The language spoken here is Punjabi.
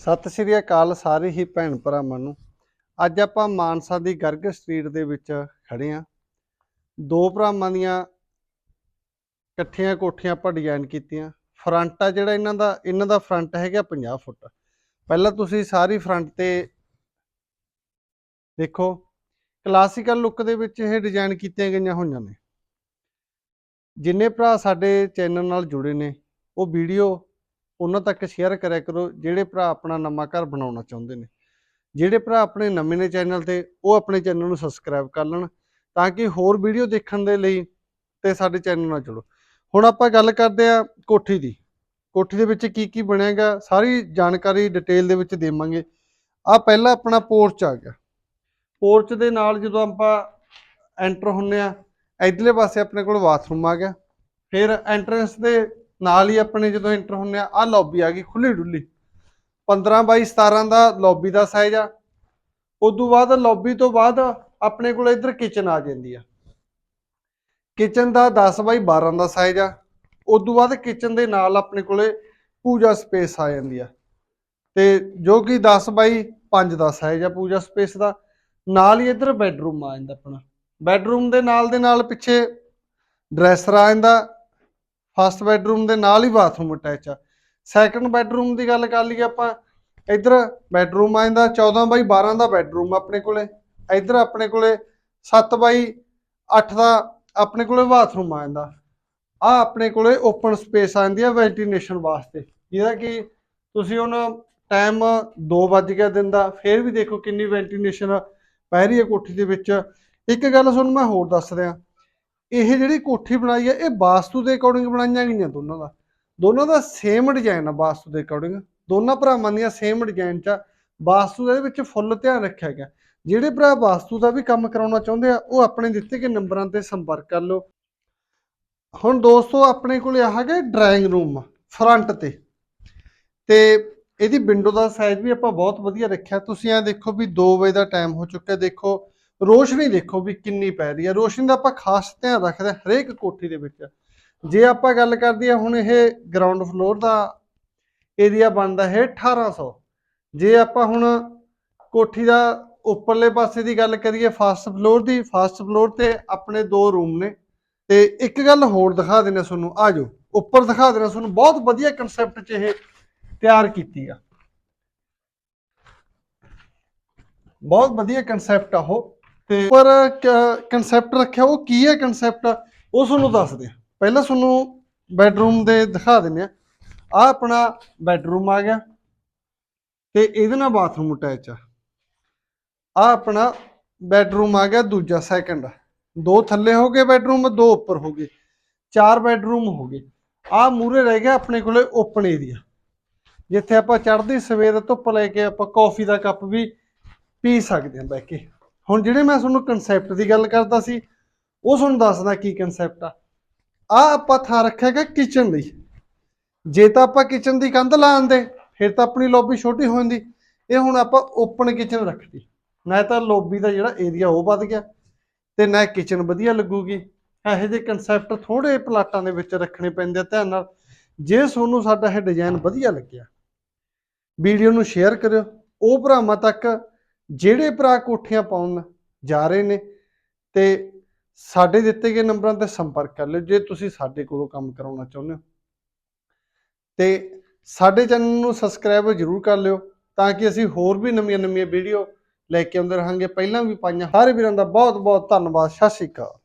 ਸਤਿ ਸ਼੍ਰੀ ਅਕਾਲ ਸਾਰੇ ਹੀ ਭੈਣ ਭਰਾਵਾਂ ਨੂੰ। ਅੱਜ ਆਪਾਂ ਮਾਨਸਾ ਦੀ ਗਰਗ ਸਟਰੀਟ ਦੇ ਵਿੱਚ ਖੜੇ ਆ ਦੋ ਭਰਾਵਾਂ ਦੀਆਂ ਇਕੱਠੀਆਂ ਕੋਠੀਆਂ ਆਪਾਂ ਡਿਜ਼ਾਈਨ ਕੀਤੀਆਂ। ਫਰੰਟ ਆ ਜਿਹੜਾ ਇਹਨਾਂ ਦਾ ਇਹਨਾਂ ਦਾ ਫਰੰਟ ਹੈਗਾ 50 ਫੁੱਟ। ਪਹਿਲਾਂ ਤੁਸੀਂ ਸਾਰੀ ਫਰੰਟ ਤੇ ਦੇਖੋ। ਕਲਾਸੀਕਲ ਲੁੱਕ ਦੇ ਵਿੱਚ ਇਹ ਡਿਜ਼ਾਈਨ ਕੀਤੀਆਂ ਗਈਆਂ ਹੋਈਆਂ ਨੇ। ਜਿੰਨੇ ਭਰਾ ਸਾਡੇ ਚੈਨਲ ਨਾਲ ਜੁੜੇ ਨੇ, ਉਹ ਵੀਡੀਓ ਉਹਨਾਂ ਤੱਕ ਸ਼ੇਅਰ ਕਰਿਆ ਕਰੋ, ਜਿਹੜੇ ਭਰਾ ਆਪਣਾ ਨਵਾਂ ਘਰ ਬਣਾਉਣਾ ਚਾਹੁੰਦੇ ਨੇ। ਜਿਹੜੇ ਭਰਾ ਆਪਣੇ ਨਵੇਂ ਨੇ ਚੈਨਲ ਤੇ, ਉਹ ਆਪਣੇ ਚੈਨਲ ਨੂੰ ਸਬਸਕ੍ਰਾਈਬ ਕਰ ਲੈਣ ਤਾਂ ਕਿ ਹੋਰ ਵੀਡੀਓ ਦੇਖਣ ਦੇ ਲਈ ਤੇ ਸਾਡੇ ਚੈਨਲ ਨਾਲ ਜੁੜੋ। ਹੁਣ ਆਪਾਂ ਗੱਲ ਕਰਦੇ ਆ ਕੋਠੀ ਦੀ। ਕੋਠੀ ਦੇ ਵਿੱਚ ਕੀ ਕੀ ਬਣਿਆਗਾ ਸਾਰੀ ਜਾਣਕਾਰੀ ਡਿਟੇਲ ਦੇ ਵਿੱਚ ਦੇਵਾਂਗੇ। ਆ ਪਹਿਲਾ ਆਪਣਾ ਪੋਰਚ ਆ ਗਿਆ। ਪੋਰਚ ਦੇ ਨਾਲ ਜਦੋਂ ਆਪਾਂ ਐਂਟਰ ਹੁੰਨੇ ਆ, ਇਧਰਲੇ ਪਾਸੇ ਆਪਣੇ ਕੋਲ ਬਾਥਰੂਮ ਆ ਗਿਆ। ਫਿਰ ਐਂਟਰੈਂਸ ਦੇ ਨਾਲ ਹੀ ਆਪਣੇ ਜਦੋਂ ਐਂਟਰ ਹੁੰਨੇ ਆ ਆ ਲੌਬੀ ਆ ਗਈ ਖੁੱਲੀ ਡੁੱਲੀ। 15 ਬਾਈ 17 ਦਾ ਲੌਬੀ ਦਾ ਸਾਈਜ਼ ਆ। ਉਦੋਂ ਬਾਅਦ ਲੌਬੀ ਤੋਂ ਬਾਅਦ ਆਪਣੇ ਕੋਲ ਇੱਧਰ ਕਿਚਨ ਆ ਜਾਂਦੀ ਆ। ਕਿਚਨ ਦਾ 10 ਬਾਈ 12 ਦਾ ਸਾਈਜ਼ ਆ। ਉਦੋਂ ਬਾਅਦ ਕਿਚਨ ਦੇ ਨਾਲ ਆਪਣੇ ਕੋਲੇ ਪੂਜਾ ਸਪੇਸ ਆ ਜਾਂਦੀ ਆ। ਤੇ ਜੋ ਕਿ 10 ਬਾਈ 5 ਦਾ ਸਾਈਜ਼ ਆ ਪੂਜਾ ਸਪੇਸ ਦਾ। ਨਾਲ ਹੀ ਇੱਧਰ ਬੈੱਡਰੂਮ ਆ ਜਾਂਦਾ ਆਪਣਾ। ਬੈੱਡਰੂਮ ਦੇ ਨਾਲ ਦੇ ਨਾਲ ਪਿੱਛੇ ਡਰੈਸਰ ਆ ਜਾਂਦਾ। ਫਸਟ ਬੈਡਰੂਮ ਦੇ ਨਾਲ ਹੀ ਬਾਥਰੂਮ ਅਟੈਚ ਆ। ਸੈਕੰਡ ਬੈਡਰੂਮ ਦੀ ਗੱਲ ਕਰ ਲਈਏ ਆਪਾਂ, ਇੱਧਰ ਬੈਡਰੂਮ ਆ ਜਾਂਦਾ 14 ਬਾਈ 12 ਦਾ ਬੈਡਰੂਮ ਆਪਣੇ ਕੋਲੇ। ਇੱਧਰ ਆਪਣੇ ਕੋਲੇ 7 ਬਾਈ 8 ਦਾ ਆਪਣੇ ਕੋਲੇ ਬਾਥਰੂਮ ਆ ਜਾਂਦਾ ਆ ਆਪਣੇ ਕੋਲੇ ਓਪਨ ਸਪੇਸ ਆ ਜਾਂਦੀ ਆ ਵੈਂਟੀਲੇਸ਼ਨ ਵਾਸਤੇ। ਜਿਹਦਾ ਕਿ ਤੁਸੀਂ ਹੁਣ ਟਾਈਮ 2 ਵੱਜ ਗਿਆ ਦਿਨ ਦਾ, ਫੇਰ ਵੀ ਦੇਖੋ ਕਿੰਨੀ ਵੈਂਟੀਲੇਸ਼ਨ ਪੈ ਰਹੀ ਹੈ ਕੋਠੀ ਦੇ ਵਿੱਚ। ਇੱਕ ਗੱਲ ਤੁਹਾਨੂੰ ਮੈਂ ਹੋਰ ਦੱਸ ਦਿਆਂ ਇਹ ਜਿਹੜੀ ਕੋਠੀ ਬਣਾਈ ਹੈ ਇਹ ਵਾਸਤੂ ਦੇ ਅਕੋਰਡਿੰਗ ਬਣਾਈਆਂ ਗਈਆਂ ਦੋਨਾਂ ਦਾ। ਦੋਨਾਂ ਦਾ ਸੇਮ ਡਿਜ਼ਾਈਨ ਆ ਵਾਸਤੂ ਦੇ ਅਕੋਰਡਿੰਗ ਦੋਨਾਂ ਭਰਾਵਾਂ ਦੀਆਂ ਸੇਮ ਡਿਜ਼ਾਈਨ ਚ ਆ। ਵਾਸਤੂ ਦੇ ਵਿੱਚ ਫੁੱਲ ਧਿਆਨ ਰੱਖਿਆ ਗਿਆ। ਜਿਹੜੇ ਭਰਾ ਵਾਸਤੂ ਦਾ ਵੀ ਕੰਮ ਕਰਾਉਣਾ ਚਾਹੁੰਦੇ ਆ, ਉਹ ਆਪਣੇ ਦਿੱਤੇ ਗਏ ਨੰਬਰਾਂ ਤੇ ਸੰਪਰਕ ਕਰ ਲਓ। ਹੁਣ ਦੋਸਤੋ, ਆਪਣੇ ਕੋਲੇ ਆ ਹੈਗਾ ਡਰਾਇੰਗ ਰੂਮ ਫਰੰਟ ਤੇ। ਤੇ ਇਹਦੀ ਵਿੰਡੋ ਦਾ ਸਾਈਜ਼ ਵੀ ਆਪਾਂ ਬਹੁਤ ਵਧੀਆ ਰੱਖਿਆ। ਤੁਸੀਂ ਇਹ ਦੇਖੋ ਵੀ 2 ਵਜੇ ਦਾ ਟਾਈਮ ਹੋ ਚੁੱਕਾ ਦੇਖੋ ਰੋਸ਼ਨੀ ਦੇਖੋ ਵੀ ਕਿੰਨੀ ਪੈ ਰਹੀ ਹੈ। ਰੋਸ਼ਨੀ ਦਾ ਆਪਾਂ ਖਾਸ ਧਿਆਨ ਰੱਖਦੇ ਹਾਂ ਹਰੇਕ ਕੋਠੀ ਦੇ ਵਿੱਚ। ਜੇ ਆਪਾਂ ਗੱਲ ਕਰਦੇ ਹਾਂ ਹੁਣ ਇਹ ਗਰਾਊਂਡ ਫਲੋਰ ਦਾ ਏਰੀਆ ਬਣਦਾ ਹੈ 1800 ਜੇ ਆਪਾਂ ਹੁਣ ਕੋਠੀ ਦਾ ਉੱਪਰਲੇ ਪਾਸੇ ਦੀ ਗੱਲ ਕਰੀਏ ਫਸਟ ਫਲੋਰ ਦੀ ਫਸਟ ਫਲੋਰ ਤੇ ਆਪਣੇ ਦੋ ਰੂਮ ਨੇ। ਤੇ ਇੱਕ ਗੱਲ ਹੋਰ ਦਿਖਾ ਦਿੰਦੇ ਤੁਹਾਨੂੰ। ਆ ਜਾਓ, ਉੱਪਰ ਦਿਖਾ ਦਿੰਦੇ ਤੁਹਾਨੂੰ। ਬਹੁਤ ਵਧੀਆ ਕਨਸੈਪਟ 'ਚ ਇਹ ਤਿਆਰ ਕੀਤੀ ਆ। ਬਹੁਤ ਵਧੀਆ ਕਨਸੈਪਟ ਆ ਉਹ। ਤੇ ਪਰ ਕਨਸੈਪਟ ਰੱਖਿਆ, ਉਹ ਕੀ ਹੈ ਕਨਸੈਪਟ ਉਹ ਤੁਹਾਨੂੰ ਦੱਸਦੇ ਆ ਪਹਿਲਾਂ ਤੁਹਾਨੂੰ ਬੈਡਰੂਮ ਦੇ ਦਿਖਾ ਦਿੰਦੇ ਆ ਆ ਆਪਣਾ ਬੈਡਰੂਮ ਆ ਗਿਆ ਤੇ ਇਹਦੇ ਨਾਲ ਬਾਥਰੂਮ ਅਟੈਚ ਆ। ਆ ਆਪਣਾ ਬੈਡਰੂਮ ਆ ਗਿਆ, ਦੂਜਾ ਸੈਕੰਡ ਦੋ ਥੱਲੇ ਹੋ ਗਏ ਬੈਡਰੂਮ ਦੋ ਉੱਪਰ ਹੋ ਗਏ। ਚਾਰ ਬੈਡਰੂਮ ਹੋ ਗਏ। ਆ ਮੂਰੇ ਰਹਿ ਗਿਆ ਆਪਣੇ ਕੋਲੇ ਓਪਨ ਏਰੀਆ ਜਿੱਥੇ ਆਪਾਂ ਚੜ੍ਹਦੀ ਸਵੇਰ ਧੁੱਪ ਲੈ ਕੇ ਆਪਾਂ ਕੌਫੀ ਦਾ ਕੱਪ ਵੀ ਪੀ ਸਕਦੇ ਹਾਂ ਬਹਿ ਕੇ। ਹੁਣ ਜਿਹੜੇ ਮੈਂ ਤੁਹਾਨੂੰ ਕਨਸੈਪਟ ਦੀ ਗੱਲ ਕਰਦਾ ਸੀ, ਉਹ ਤੁਹਾਨੂੰ ਦੱਸਦਾ ਕੀ ਕਨਸੈਪਟ ਆ। ਆ ਆਪਾਂ ਥਾਂ ਰੱਖਿਆਗਾ ਕਿਚਨ ਲਈ। ਜੇ ਤਾਂ ਆਪਾਂ ਕਿਚਨ ਦੀ ਕੰਧ ਲਾਉਂਦੇ ਫਿਰ ਤਾਂ ਆਪਣੀ ਲੌਬੀ ਛੋਟੀ ਹੋ ਜਾਂਦੀ। ਇਹ ਹੁਣ ਆਪਾਂ ਓਪਨ ਕਿਚਨ ਰੱਖਦੀ ਨਾ ਤਾਂ ਲੌਬੀ ਦਾ ਜਿਹੜਾ ਏਰੀਆ ਉਹ ਵੱਧ ਗਿਆ, ਤੇ ਨਾ ਕਿਚਨ ਵਧੀਆ ਲੱਗੂਗੀ। ਇਹੋ ਜਿਹੇ ਕਨਸੈਪਟ ਥੋੜੇ ਪਲਾਟਾਂ ਦੇ ਵਿੱਚ ਰੱਖਣੇ ਪੈਂਦੇ ਆ ਧਿਆਨ ਨਾਲ। ਜੇ ਤੁਹਾਨੂੰ ਸਾਡਾ ਇਹ ਡਿਜ਼ਾਈਨ ਵਧੀਆ ਲੱਗਿਆ, ਵੀਡੀਓ ਨੂੰ ਸ਼ੇਅਰ ਕਰਿਓ। ਉਹ ਭਰਾਵਾਂ ਤੱਕ ਜਿਹੜੇ ਭਰਾ ਕੋਠੀਆਂ ਪਾਉਣ ਜਾ ਰਹੇ ਨੇ, ਤੇ ਸਾਡੇ ਦਿੱਤੇ ਗਏ ਨੰਬਰਾਂ ਤੇ ਸੰਪਰਕ ਕਰ ਲਿਓ, ਜੇ ਤੁਸੀਂ ਸਾਡੇ ਕੋਲੋਂ ਕੰਮ ਕਰਾਉਣਾ ਚਾਹੁੰਦੇ ਹੋ। ਤੇ ਸਾਡੇ ਚੈਨਲ ਨੂੰ ਸਬਸਕ੍ਰਾਈਬ ਜ਼ਰੂਰ ਕਰ ਲਿਓ, ਤਾਂ ਕਿ ਅਸੀਂ ਹੋਰ ਵੀ ਨਵੀਆਂ ਨਵੀਆਂ ਵੀਡੀਓ ਲੈ ਕੇ ਆਉਂਦੇ ਰਹਾਂਗੇ। ਪਹਿਲਾਂ ਵੀ ਪਾਈਆਂ, ਸਾਰੇ ਵੀਰਾਂ ਦਾ ਬਹੁਤ ਬਹੁਤ ਧੰਨਵਾਦ, ਸਤਿ ਸ਼੍ਰੀ ਅਕਾਲ।